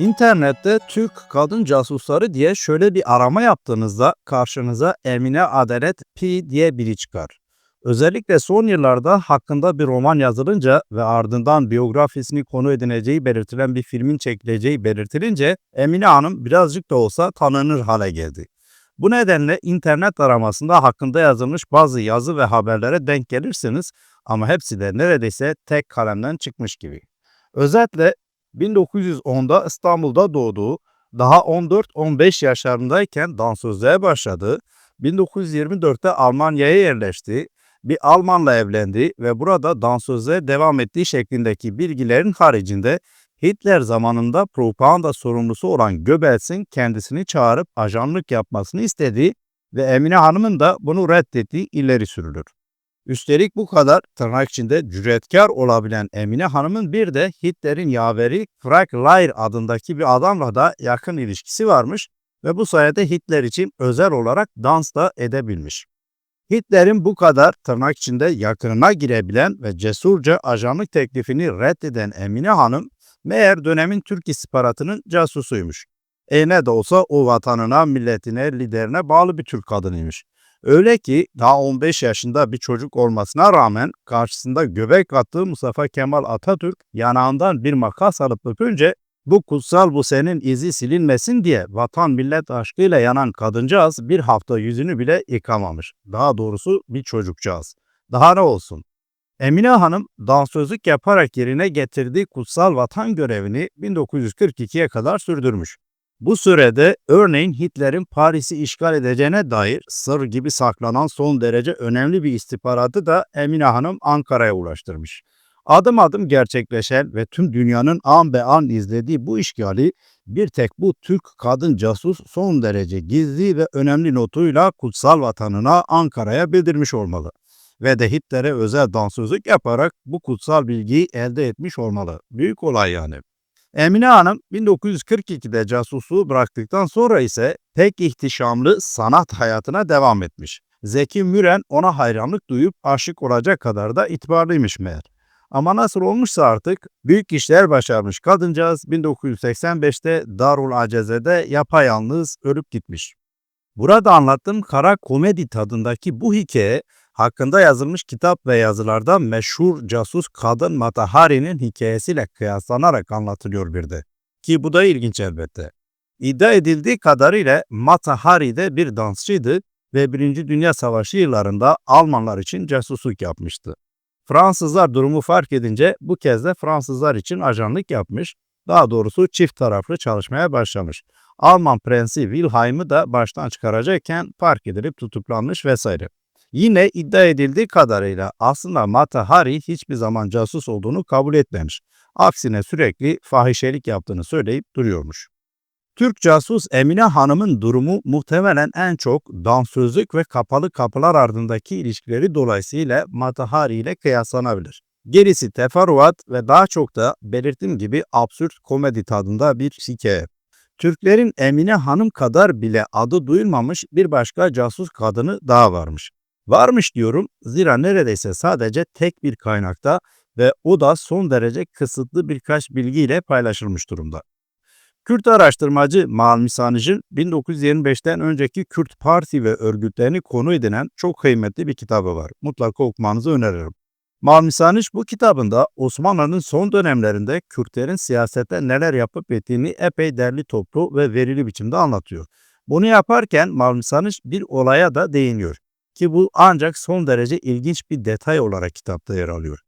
İnternette Türk kadın casusları diye şöyle bir arama yaptığınızda karşınıza Emine Adalet P diye biri çıkar. Özellikle son yıllarda hakkında bir roman yazılınca ve ardından biyografisini konu edineceği belirtilen bir filmin çekileceği belirtilince Emine Hanım birazcık da olsa tanınır hale geldi. Bu nedenle internet aramasında hakkında yazılmış bazı yazı ve haberlere denk gelirsiniz ama hepsi de neredeyse tek kalemden çıkmış gibi. Özetle 1910'da İstanbul'da doğduğu, daha 14-15 yaşlarındayken dansözlüğe başladı, 1924'te Almanya'ya yerleşti, bir Almanla evlendi ve burada dansözlüğe devam ettiği şeklindeki bilgilerin haricinde Hitler zamanında propaganda sorumlusu olan Goebbels'in kendisini çağırıp ajanlık yapmasını istediği ve Emine Hanım'ın da bunu reddettiği ileri sürülür. Üstelik bu kadar tırnak içinde cüretkar olabilen Emine Hanım'ın bir de Hitler'in yaveri Frank Leyer adındaki bir adamla da yakın ilişkisi varmış ve bu sayede Hitler için özel olarak dans da edebilmiş. Hitler'in bu kadar tırnak içinde yakınına girebilen ve cesurca ajanlık teklifini reddeden Emine Hanım meğer dönemin Türk istihbaratının casusuymuş. E ne de olsa o vatanına, milletine, liderine bağlı bir Türk kadınıymış. Öyle ki daha 15 yaşında bir çocuk olmasına rağmen karşısında göbek attığı Mustafa Kemal Atatürk yanağından bir makas alıp öpünce bu kutsal bu senin izi silinmesin diye vatan millet aşkıyla yanan kadıncağız bir hafta yüzünü bile yıkamamış. Daha doğrusu bir çocukcağız. Daha ne olsun? Emine Hanım dansözlük yaparak yerine getirdiği kutsal vatan görevini 1942'ye kadar sürdürmüş. Bu sürede örneğin Hitler'in Paris'i işgal edeceğine dair sır gibi saklanan son derece önemli bir istihbaratı da Emine Hanım Ankara'ya ulaştırmış. Adım adım gerçekleşen ve tüm dünyanın an be an izlediği bu işgali bir tek bu Türk kadın casus son derece gizli ve önemli notuyla kutsal vatanına Ankara'ya bildirmiş olmalı. Ve de Hitler'e özel dansözlük yaparak bu kutsal bilgiyi elde etmiş olmalı. Büyük olay yani. Emine Hanım 1942'de casusluğu bıraktıktan sonra ise pek ihtişamlı sanat hayatına devam etmiş. Zeki Müren ona hayranlık duyup aşık olacak kadar da itibarlıymış meğer. Ama nasıl olmuşsa artık büyük işler başarmış kadıncağız 1985'te Darul Aceze'de yapayalnız ölüp gitmiş. Burada anlattığım kara komedi tadındaki bu hikaye hakkında yazılmış kitap ve yazılarda meşhur casus kadın Matahari'nin hikayesiyle kıyaslanarak anlatılıyor bir de. Ki bu da ilginç elbette. İddia edildiği kadarıyla Matahari de bir dansçıydı ve Birinci Dünya Savaşı yıllarında Almanlar için casusluk yapmıştı. Fransızlar durumu fark edince bu kez de Fransızlar için ajanlık yapmış, daha doğrusu çift taraflı çalışmaya başlamış. Alman prensi Wilhelm'ı da baştan çıkaracakken fark edilip tutuklanmış vesaire. Yine iddia edildiği kadarıyla aslında Mata Hari hiçbir zaman casus olduğunu kabul etmemiş. Aksine sürekli fahişelik yaptığını söyleyip duruyormuş. Türk casus Emine Hanım'ın durumu muhtemelen en çok dansözlük ve kapalı kapılar ardındaki ilişkileri dolayısıyla Matahari ile kıyaslanabilir. Gerisi teferruat ve daha çok da belirttiğim gibi absürt komedi tadında bir hikaye. Türklerin Emine Hanım kadar bile adı duyulmamış bir başka casus kadını daha varmış. Varmış diyorum zira neredeyse sadece tek bir kaynakta ve o da son derece kısıtlı birkaç bilgiyle paylaşılmış durumda. Kürt araştırmacı Malmi Sanıcı'nın 1925'ten önceki Kürt parti ve örgütlerini konu edinen çok kıymetli bir kitabı var. Mutlaka okumanızı öneririm. Malmi Sanıc bu kitabında Osmanlı'nın son dönemlerinde Kürtlerin siyasette neler yapıp ettiğini epey derli toplu ve verili biçimde anlatıyor. Bunu yaparken Malmi Sanıc bir olaya da değiniyor ki bu ancak son derece ilginç bir detay olarak kitapta yer alıyor.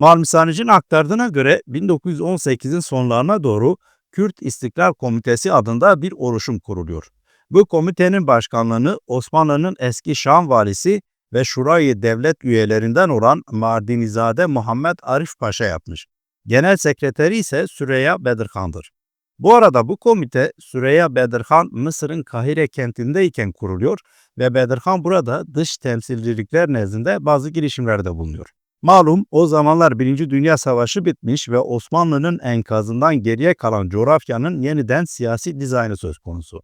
Malmi Sanıc'ın aktardığına göre 1918'in sonlarına doğru Kürt İstiklal Komitesi adında bir oluşum kuruluyor. Bu komitenin başkanlığını Osmanlı'nın eski Şam valisi ve Şurayı devlet üyelerinden olan Mardinizade Muhammed Arif Paşa yapmış. Genel sekreteri ise Süreyya Bedirhan'dır. Bu arada bu komite Süreyya Bedirhan Mısır'ın Kahire kentindeyken kuruluyor ve Bedirhan burada dış temsilcilikler nezdinde bazı girişimlerde bulunuyor. Malum o zamanlar Birinci Dünya Savaşı bitmiş ve Osmanlı'nın enkazından geriye kalan coğrafyanın yeniden siyasi dizaynı söz konusu.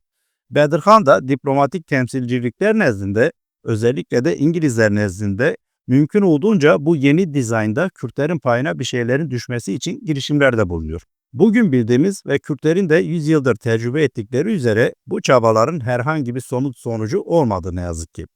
Bedirhan da diplomatik temsilcilikler nezdinde özellikle de İngilizler nezdinde mümkün olduğunca bu yeni dizaynda Kürtlerin payına bir şeylerin düşmesi için girişimlerde bulunuyor. Bugün bildiğimiz ve Kürtlerin de 100 yıldır tecrübe ettikleri üzere bu çabaların herhangi bir somut sonucu olmadı ne yazık ki.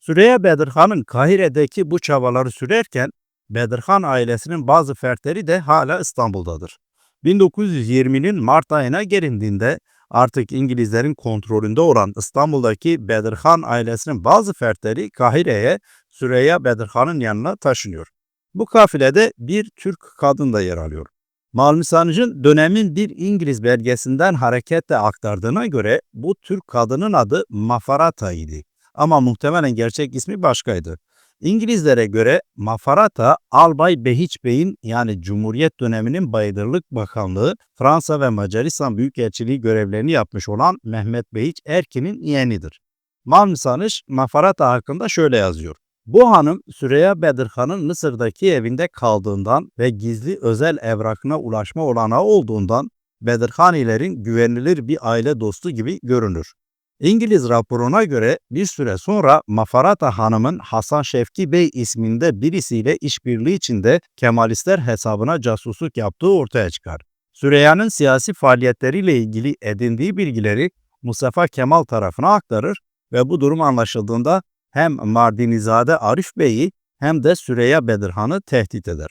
Süreyya Bedirhan'ın Kahire'deki bu çabaları sürerken Bedirhan ailesinin bazı fertleri de hala İstanbul'dadır. 1920'nin Mart ayına gelindiğinde artık İngilizlerin kontrolünde olan İstanbul'daki Bedirhan ailesinin bazı fertleri Kahire'ye Süreyya Bedirhan'ın yanına taşınıyor. Bu kafilede bir Türk kadın da yer alıyor. Malmisanic'in dönemin bir İngiliz belgesinden hareketle aktardığına göre bu Türk kadının adı Mafarata idi. Ama muhtemelen gerçek ismi başkaydı. İngilizlere göre Mafarata, Albay Behiç Bey'in yani Cumhuriyet döneminin Bayındırlık Bakanlığı, Fransa ve Macaristan Büyükelçiliği görevlerini yapmış olan Mehmet Behiç Erkin'in yeğenidir. Malmisaniş Mafarata hakkında şöyle yazıyor. Bu hanım Süreyya Bedirhan'ın Mısır'daki evinde kaldığından ve gizli özel evrakına ulaşma olanağı olduğundan Bedirhanilerin güvenilir bir aile dostu gibi görünür. İngiliz raporuna göre bir süre sonra Mafarata Hanım'ın Hasan Şevki Bey isminde birisiyle işbirliği içinde Kemalistler hesabına casusluk yaptığı ortaya çıkar. Süreyya'nın siyasi faaliyetleriyle ilgili edindiği bilgileri Mustafa Kemal tarafına aktarır ve bu durum anlaşıldığında hem Mardinizade Arif Bey'i hem de Süreyya Bedirhan'ı tehdit eder.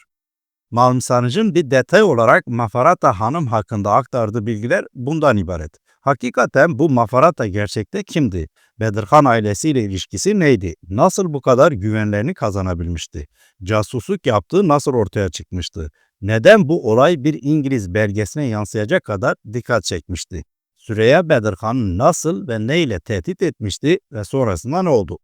Malmsanıcın bir detay olarak Mafarata Hanım hakkında aktardığı bilgiler bundan ibaret. Hakikaten bu Mafarata gerçekte kimdi? Bedirhan ailesiyle ilişkisi neydi? Nasıl bu kadar güvenlerini kazanabilmişti? Casusluk yaptığı nasıl ortaya çıkmıştı? Neden bu olay bir İngiliz belgesine yansıyacak kadar dikkat çekmişti? Süreyya Bedirhan nasıl ve neyle tehdit etmişti ve sonrasında ne oldu?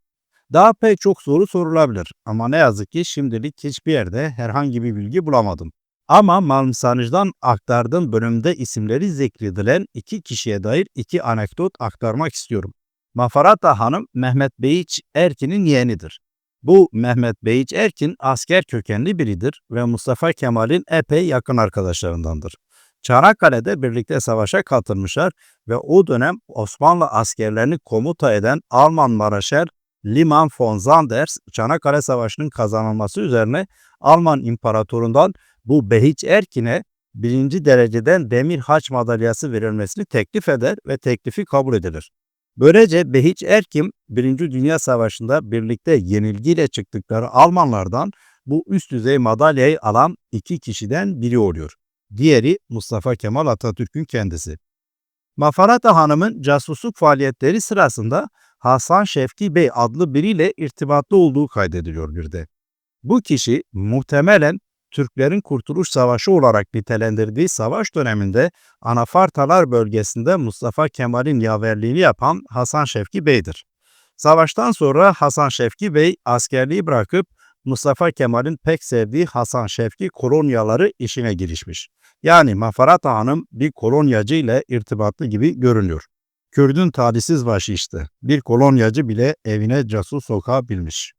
Daha pek çok soru sorulabilir ama ne yazık ki şimdilik hiçbir yerde herhangi bir bilgi bulamadım. Ama Malmsanıc'dan aktardığım bölümde isimleri zikredilen iki kişiye dair iki anekdot aktarmak istiyorum. Mafarata Hanım Mehmet Beyiç Erkin'in yeğenidir. Bu Mehmet Beyiç Erkin asker kökenli biridir ve Mustafa Kemal'in epey yakın arkadaşlarındandır. Çanakkale'de birlikte savaşa katılmışlar ve o dönem Osmanlı askerlerini komuta eden Alman Maraşer Liman von Sanders Çanakkale Savaşı'nın kazanılması üzerine Alman İmparatorundan bu Behiç Erkin'e birinci dereceden demir haç madalyası verilmesini teklif eder ve teklifi kabul edilir. Böylece Behiç Erkin, Birinci Dünya Savaşı'nda birlikte yenilgiyle çıktıkları Almanlardan bu üst düzey madalyayı alan iki kişiden biri oluyor. Diğeri Mustafa Kemal Atatürk'ün kendisi. Mafarata Hanım'ın casusluk faaliyetleri sırasında Hasan Şevki Bey adlı biriyle irtibatlı olduğu kaydediliyor bir de. Bu kişi muhtemelen Türklerin Kurtuluş Savaşı olarak nitelendirdiği savaş döneminde Anafartalar bölgesinde Mustafa Kemal'in yaverliğini yapan Hasan Şevki Bey'dir. Savaştan sonra Hasan Şevki Bey askerliği bırakıp Mustafa Kemal'in pek sevdiği Hasan Şevki kolonyaları işine girişmiş. Yani Mafarata Hanım bir kolonyacı ile irtibatlı gibi görünüyor. Kürdün talihsiz başı işte. Bir kolonyacı bile evine casus sokabilmiş.